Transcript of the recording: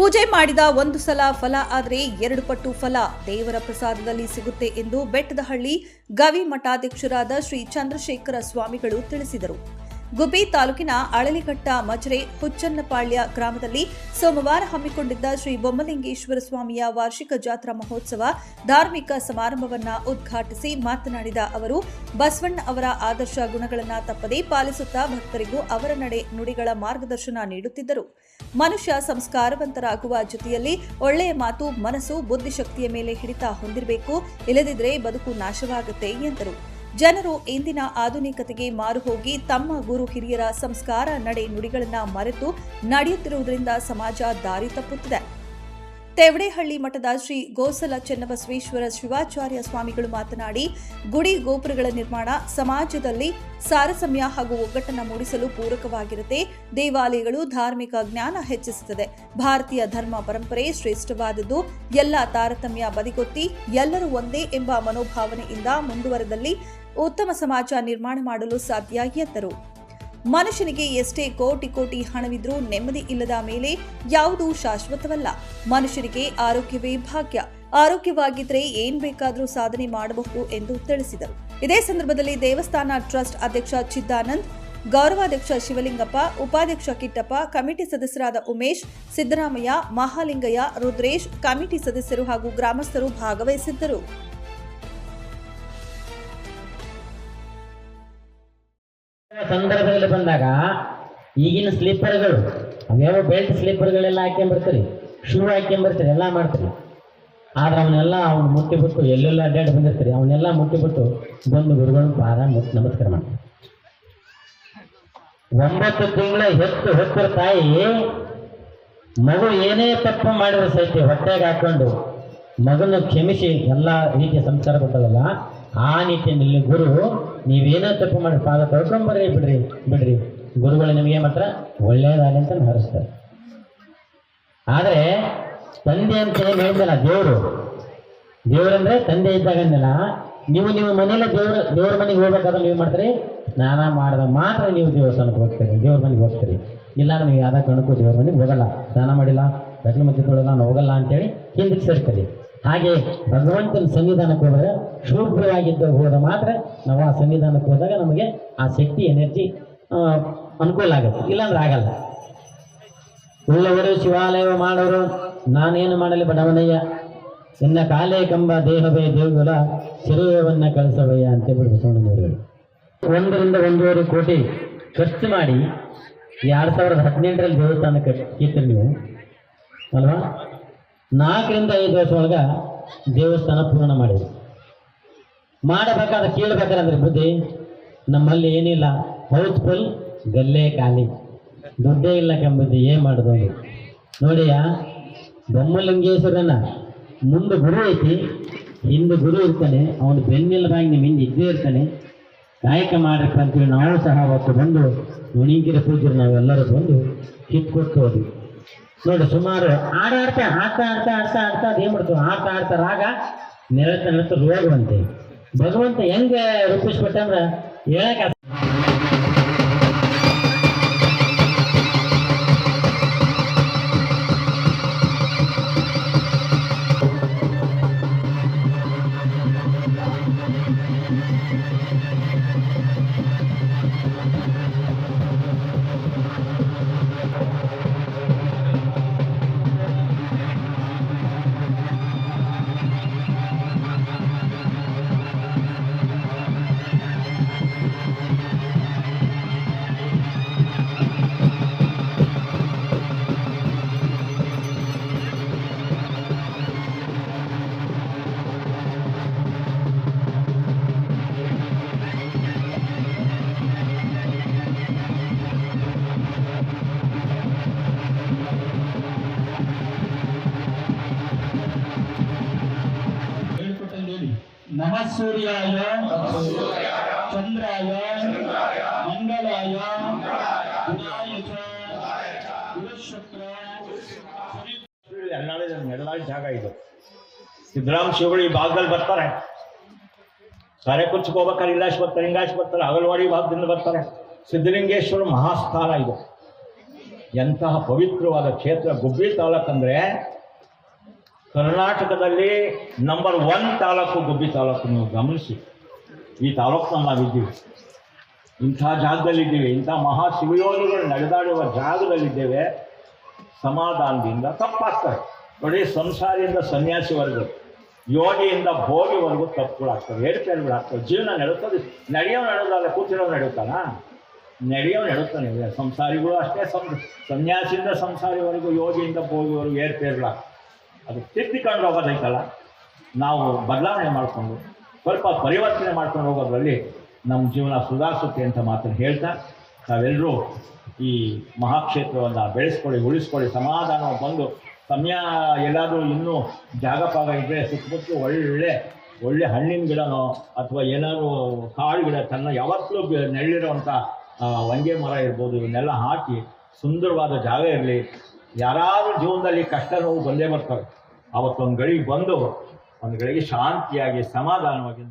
ಪೂಜೆ ಮಾಡಿದ ಒಂದು ಸಲ ಫಲ ಆದರೆ ಎರಡು ಪಟ್ಟು ಫಲ ದೇವರ ಪ್ರಸಾದದಲ್ಲಿ ಸಿಗುತ್ತೆ ಎಂದು ಬೆಟ್ಟದಹಳ್ಳಿ ಗವಿ ಮಠಾಧ್ಯಕ್ಷರಾದ ಶ್ರೀ ಚಂದ್ರಶೇಖರ ಸ್ವಾಮಿಗಳು ತಿಳಿಸಿದರು. ಗುಬ್ಬಿ ತಾಲೂಕಿನ ಅಳಲಿಘಟ್ಟ ಮಜರೆ ಹುಚ್ಚನ್ನಪಾಳ್ಯ ಗ್ರಾಮದಲ್ಲಿ ಸೋಮವಾರ ಹಮ್ಮಿಕೊಂಡಿದ್ದ ಶ್ರೀ ಬೊಮ್ಮಲಿಂಗೇಶ್ವರ ಸ್ವಾಮಿಯ ವಾರ್ಷಿಕ ಜಾತ್ರಾ ಮಹೋತ್ಸವ ಧಾರ್ಮಿಕ ಸಮಾರಂಭವನ್ನ ಉದ್ಘಾಟಿಸಿ ಮಾತನಾಡಿದ ಅವರು, ಬಸವಣ್ಣ ಅವರ ಆದರ್ಶ ಗುಣಗಳನ್ನು ತಪ್ಪದೇ ಪಾಲಿಸುತ್ತಾ ಭಕ್ತರಿಗೂ ಅವರ ನಡೆ ನುಡಿಗಳ ಮಾರ್ಗದರ್ಶನ ನೀಡುತ್ತಿದ್ದರು. ಮನುಷ್ಯ ಸಂಸ್ಕಾರವಂತರಾಗುವ ಜೊತೆಯಲ್ಲಿ ಒಳ್ಳೆಯ ಮಾತು, ಮನಸ್ಸು, ಬುದ್ಧಿಶಕ್ತಿಯ ಮೇಲೆ ಹಿಡಿತ ಹೊಂದಿರಬೇಕು ಇಲ್ಲದಿದ್ದರೆ ಬದುಕು ನಾಶವಾಗುತ್ತೆ ಎಂದರು. ಜನರು ಇಂದಿನ ಆಧುನಿಕತೆಗೆ ಮಾರು ಹೋಗಿ ತಮ್ಮ ಗುರು ಹಿರಿಯರ ಸಂಸ್ಕಾರ, ನಡೆ ನುಡಿಗಳನ್ನ ಮರೆತು ನಡೆಯುತ್ತಿರುವುದರಿಂದ ಸಮಾಜ ದಾರಿ ತಪ್ಪುತ್ತಿದೆ. ತೆವಡೇಹಳ್ಳಿ ಮಠದ ಶ್ರೀ ಗೋಸಲ ಚೆನ್ನಬಸವೇಶ್ವರ ಶಿವಾಚಾರ್ಯ ಸ್ವಾಮಿಗಳು ಮಾತನಾಡಿ, ಗುಡಿ ಗೋಪುರಗಳ ನಿರ್ಮಾಣ ಸಮಾಜದಲ್ಲಿ ಸಾರಸಮ್ಯ ಹಾಗೂ ಒಗ್ಗಟ್ಟನ್ನು ಮೂಡಿಸಲು ಪೂರಕವಾಗಿರುತ್ತೆ. ದೇವಾಲಯಗಳು ಧಾರ್ಮಿಕ ಜ್ಞಾನ ಹೆಚ್ಚಿಸುತ್ತದೆ. ಭಾರತೀಯ ಧರ್ಮ ಪರಂಪರೆ ಶ್ರೇಷ್ಠವಾದದ್ದು. ಎಲ್ಲ ತಾರತಮ್ಯ ಬದಿಗೊತ್ತಿ ಎಲ್ಲರೂ ಒಂದೇ ಎಂಬ ಮನೋಭಾವನೆಯಿಂದ ಮುಂದುವರೆದಲ್ಲಿ ಉತ್ತಮ ಸಮಾಜ ನಿರ್ಮಾಣ ಮಾಡಲು ಸಾಧ್ಯ, ಎಂದರು. ಮನುಷ್ಯನಿಗೆ ಎಷ್ಟೇ ಕೋಟಿ ಕೋಟಿ ಹಣವಿದ್ರೂ ನೆಮ್ಮದಿ ಇಲ್ಲದ ಮೇಲೆ ಯಾವುದೂ ಶಾಶ್ವತವಲ್ಲ. ಮನುಷ್ಯನಿಗೆ ಆರೋಗ್ಯವೇ ಭಾಗ್ಯ. ಆರೋಗ್ಯವಾಗಿದ್ರೆ ಏನ್ ಬೇಕಾದರೂ ಸಾಧನೆ ಮಾಡಬಹುದು ಎಂದು ತಿಳಿಸಿದರು. ಇದೇ ಸಂದರ್ಭದಲ್ಲಿ ದೇವಸ್ಥಾನ ಟ್ರಸ್ಟ್ ಅಧ್ಯಕ್ಷ ಚಿದ್ದಾನಂದ್, ಗೌರವಾಧ್ಯಕ್ಷ ಶಿವಲಿಂಗಪ್ಪ, ಉಪಾಧ್ಯಕ್ಷ ಕಿಟ್ಟಪ್ಪ, ಕಮಿಟಿ ಸದಸ್ಯರಾದ ಉಮೇಶ್, ಸಿದ್ದರಾಮಯ್ಯ, ಮಹಾಲಿಂಗಯ್ಯ, ರುದ್ರೇಶ್, ಕಮಿಟಿ ಸದಸ್ಯರು ಹಾಗೂ ಗ್ರಾಮಸ್ಥರು ಭಾಗವಹಿಸಿದ್ದರು. ಸಂದರ್ಭದಲ್ಲಿ ಬಂದಾಗ ಈಗಿನ ಸ್ಲೀಪರ್ಗಳು ಅವ್ಯಾವ ಬೆಲ್ಟ್ ಸ್ಲೀಪರ್ಗಳೆಲ್ಲ ಹಾಕ್ಕೊಂಬರ್ತೀರಿ ಶೂ ಬರ್ತೀರಿ ಎಲ್ಲ ಮಾಡ್ತೀರಿ. ಆದ್ರೆ ಅವನ್ನೆಲ್ಲ ಅವ್ನು ಮುಟ್ಟಿಬಿಟ್ಟು ಎಲ್ಲೆಲ್ಲ ಅಡ್ಡಾಡಿ ಬಂದಿರ್ತೀರಿ. ಅವನ್ನೆಲ್ಲ ಮುಟ್ಟಿಬಿಟ್ಟು ಬಂದು ಗುರುಗಳು ಪಾದ ಮುಟ್ಟಿ ನಮಸ್ಕಾರ ಮಾಡ್ತಾರೆ. ಒಂಬತ್ತು ತಿಂಗಳ ಹೆತ್ತು ಹೊತ್ತಿರ ತಾಯಿ ಮಗು ಏನೇ ತಪ್ಪು ಮಾಡಿದ್ರೆ ಸಹಿತ ಹೊಟ್ಟೆಗೆ ಹಾಕೊಂಡು ಮಗನ ಕ್ಷಮಿಸಿ, ಎಲ್ಲ ರೀತಿಯ ಸಂಸ್ಕಾರ ಕೊಟ್ಟದಲ್ಲ ಆ ನಿಟ್ಟಿನಲ್ಲಿ ಗುರು ನೀವೇನೋ ತಪ್ಪು ಮಾಡಿ ಪಾದ ತೊಳ್ಕೊಂಬರ್ರಿ ಬಿಡ್ರಿ ಬಿಡ್ರಿ. ಗುರುಗಳು, ನಿಮಗೆ ಮಾತ್ರ ಒಳ್ಳೆಯದಾಗಲಿ ಅಂತ ಹರಿಸ್ತಾರೆ. ಆದರೆ, ತಂದೆ ಅಂತ ಏನು ಹೇಳಿದಲ್ಲ ದೇವರು. ದೇವರಂದ್ರೆ ತಂದೆ ಇದ್ದಾಗ ನೀವು ನೀವು ಮನೇಲಿ ದೇವ್ರ ದೇವ್ರ ಮನೆಗೆ ಹೋಗ್ಬೇಕಾದ್ರೆ ನೀವು ಮಾಡ್ತೀರಿ? ಸ್ನಾನ ಮಾಡಿದ ಮಾತ್ರ ನೀವು ದೇವಸ್ಥಾನಕ್ಕೆ ಹೋಗ್ತೀರಿ, ದೇವ್ರ ಮನೆಗೆ ಹೋಗ್ತೀರಿ. ಇಲ್ಲ ನಮಗೆ ಯಾವ ಕಣಕ್ಕೂ ದೇವ್ರ ಮನೆಗೆ ಹೋಗಲ್ಲ. ಸ್ನಾನ ಮಾಡಿಲ್ಲ ಮತ್ತೆ ತೊಳೆಲ್ಲ ನಾನು ಹೋಗಲ್ಲ ಅಂತೇಳಿ ಹಿಂದಕ್ಕೆ ಸೇರ್ತೀರಿ ಹಾಗೆ ಭಗವಂತನ ಸನ್ನಿಧಾನಕ್ಕೆ ಹೋದಾಗ ಶೂಭ್ರವಾಗಿದ್ದು ಹೋದ ಮಾತ್ರ ನಾವು ಆ ಸನ್ನಿಧಾನಕ್ಕೆ ಹೋದಾಗ ನಮಗೆ ಆ ಶಕ್ತಿ, ಎನರ್ಜಿ ಅನುಕೂಲ ಆಗುತ್ತೆ. ಇಲ್ಲಾಂದ್ರೆ ಆಗಲ್ಲ. ಉಳ್ಳವರು ಶಿವಾಲಯ ಮಾಡೋರು, ನಾನೇನು ಮಾಡಲಿ ಬಡವನಯ್ಯ? ನಿನ್ನ ಕಾಲೇ ಕಂಬ, ದೇಹವೇ ದೇಗುಲ ಶರೀರವನ್ನ ಕಳಿಸವಯ್ಯ ಅಂತ ಬಿಡು ಬಸವಣ್ಣನವರು ಒಂದರಿಂದ ಒಂದೂವರೆ ಕೋಟಿ ಖರ್ಚು ಮಾಡಿ, ಎರಡು ಸಾವಿರದ ಹದಿನೆಂಟರಲ್ಲಿ ದೇವಸ್ಥಾನ ಕಟ್ಟಿರ್ತೀರಿ ನೀವು. ಅಲ್ವಾ? ನಾಲ್ಕರಿಂದ ಐದು ವರ್ಷ ಒಳಗ ದೇವಸ್ಥಾನ ಪೂರ್ಣ ಮಾಡಿದ್ರು. ಮಾಡಬೇಕಾದ ಕೇಳಬೇಕಾದ್ರೆ ಬುದ್ಧಿ, ನಮ್ಮಲ್ಲಿ ಏನಿಲ್ಲ ಹೌಸ್ಫುಲ್ ಗಲ್ಲೇ ಖಾಲಿ. ದುಡ್ಡೇ ಇಲ್ಲ ಕೆಂಬುದ್ದಿ ಏನು ಮಾಡೋದು. ನೋಡಿಯ ಬೊಮ್ಮಲಿಂಗೇಶ್ವರನ ಮುಂದೆ ಗುರು ಐತಿ, ಹಿಂದೆ ಗುರು ಇರ್ತಾನೆ, ಅವನು ಬೆನ್ನೆಲುಬಾಗಿ ನಿಮ್ಮ ಹಿಂದೆ ಇದ್ದೇ ಇರ್ತಾನೆ. ಕಾಯಕ ಮಾಡ್ರಪ್ಪ ನಾವು ಸಹ ಅವತ್ತು ಬಂದು ನುಣಿಗಿರ ಪೂಜರು ನಾವೆಲ್ಲರೂ ಬಂದು ಕಿತ್ಕೊಟ್ಟು ಹೋದ್ವಿ. ನೋಡಿ, ಸುಮಾರು ಆಡ ಆಡ್ತಾ ಆಡ್ತಾ ಆಡ್ತಾ ಆಡ್ತಾ ಆಡ್ತಾ ಅದೇನು ಮಾಡ್ತೀವಿ? ಆಡ್ತಾ ಆಡ್ತಾ ರಾಗ ನೆರಳ್ತಾ ನೆರಳ್ತಾ ರೋಗವಂತೆ. ಭಗವಂತ ಹೆಂಗೆ ರೂಪಿಸ್ಬಿಟ್ಟಂದ್ರೆ ಹೇಳಕ್ಕೆ ಚ ಬೃಹಸ್ಪತ್ರ ಸೂರ್ಯ- ಎಳ್ಳಾಳಿ ಎಳ್ಳಾಳಿ ಜಾಗ ಇದು. ಸಿದ್ದರಾಮ್ ಶಿವಗಳು ಈ ಭಾಗದಲ್ಲಿ ಬರ್ತಾರೆ. ಕಾರ್ಯಕುರ್ಚಕ್ಕೆ ಹೋಗ್ಬೇಕಾದ್ರೆ ಇಲ್ಲಾಶ್ ಬರ್ತಾರೆ, ಹಿಂಗಾಶ್ ಬರ್ತಾರೆ ಅಗಲವಾಡಿ ಭಾಗದಿಂದ ಬರ್ತಾರೆ. ಸಿದ್ಧಲಿಂಗೇಶ್ವರ ಮಹಾಸ್ಥಾನ ಇದು. ಎಂತಹ ಪವಿತ್ರವಾದ ಕ್ಷೇತ್ರ, ಗುಬ್ಬಿ ತಾಲೂಕು ಅಂದರೆ ಕರ್ನಾಟಕದಲ್ಲಿ ನಂಬರ್ ಒನ್ ತಾಲೂಕು ಗುಬ್ಬಿ ತಾಲೂಕು ನೀವು ಗಮನಿಸಿ. ಈ ತಾಲೂಕಿನಲ್ಲಿ ನಾವಿದ್ದೀವಿ. ಇಂಥ ಜಾಗದಲ್ಲಿದ್ದೀವಿ. ಇಂಥ ಮಹಾ ಶಿವಯೋಗಿಗಳು ನಡೆದಾಡುವ ಜಾಗದಲ್ಲಿದ್ದೇವೆ. ಸಮಾಧಾನದಿಂದ ತಪ್ಪಾಗ್ತಾರೆ. ನೋಡಿ ಸಂಸಾರಿಯಿಂದ ಸನ್ಯಾಸಿವರೆಗೂ, ಯೋಗಿಯಿಂದ ಭೋಗಿವರೆಗೂ ತಪ್ಪುಗಳಾಗ್ತವೆ ಏರ್ಪೇರುಗಳಾಗ್ತವೆ ಜೀವನ ನಡೆಯುತ್ತದೆ. ನಡೆಯೋ ನಡೆದಲ್ಲ ಕೂತಿರೋ ನಡೆಯುತ್ತಾನ? ನಡೆಯೋ ನಡೆಯುತ್ತಾನೆ. ಸಂಸಾರಿಗಳು ಅಷ್ಟೇ ಸಂ ಸನ್ಯಾಸಿಯಿಂದ ಸಂಸಾರಿವರೆಗೂ, ಯೋಗಿಯಿಂದ ಭೋಗಿವರೆಗೂ ಏರ್ಪೇರುಗಳಾಗ್ತವೆ ಅದು ತಿದ್ದಿಕೊಂಡು ಹೋಗೋದೈತಲ್ಲ, ನಾವು ಬದಲಾವಣೆ ಮಾಡಿಕೊಂಡು, ಸ್ವಲ್ಪ ಪರಿವರ್ತನೆ ಮಾಡ್ಕೊಂಡು ಹೋಗೋದ್ರಲ್ಲಿ ನಮ್ಮ ಜೀವನ ಸುಧಾರಿಸುತ್ತೆ ಅಂತ ಮಾತ್ರ ಹೇಳ್ತಾ, ನಾವೆಲ್ಲರೂ ಈ ಮಹಾಕ್ಷೇತ್ರವನ್ನು ಬೆಳೆಸ್ಕೊಳ್ಳಿ, ಉಳಿಸ್ಕೊಳ್ಳಿ, ಸಮಾಧಾನ ಬಂದು, ಸಮಯ ಎಲ್ಲಾದರೂ ಇನ್ನೂ ಜಾಗ ಪಾಗ ಇದ್ದರೆ ಸುತ್ತಮುತ್ತ ಒಳ್ಳೆ ಒಳ್ಳೆ ಹಣ್ಣಿನ ಗಿಡನೋ ಅಥವಾ ಏನಾದರೂ ಕಾಳು ಗಿಡ ತನ್ನ ಯಾವತ್ತೂ ನೆರಳಿರುವಂಥ ಹೊಂಗೆ ಮರ ಇರ್ಬೋದು, ಇವನ್ನೆಲ್ಲ ಹಾಕಿ ಸುಂದರವಾದ ಜಾಗ ಇರಲಿ. ಯಾರಾದರೂ ಜೀವನದಲ್ಲಿ ಕಷ್ಟ ನೋವು ಬಂದೇ ಬರ್ತವೆ. ಅವತ್ತೊಂದು ಗಳಿಗೆ ಬಂದು ಒಂದು ಗಳಿಗೆ ಶಾಂತಿಯಾಗಿ ಸಮಾಧಾನವಾಗಿ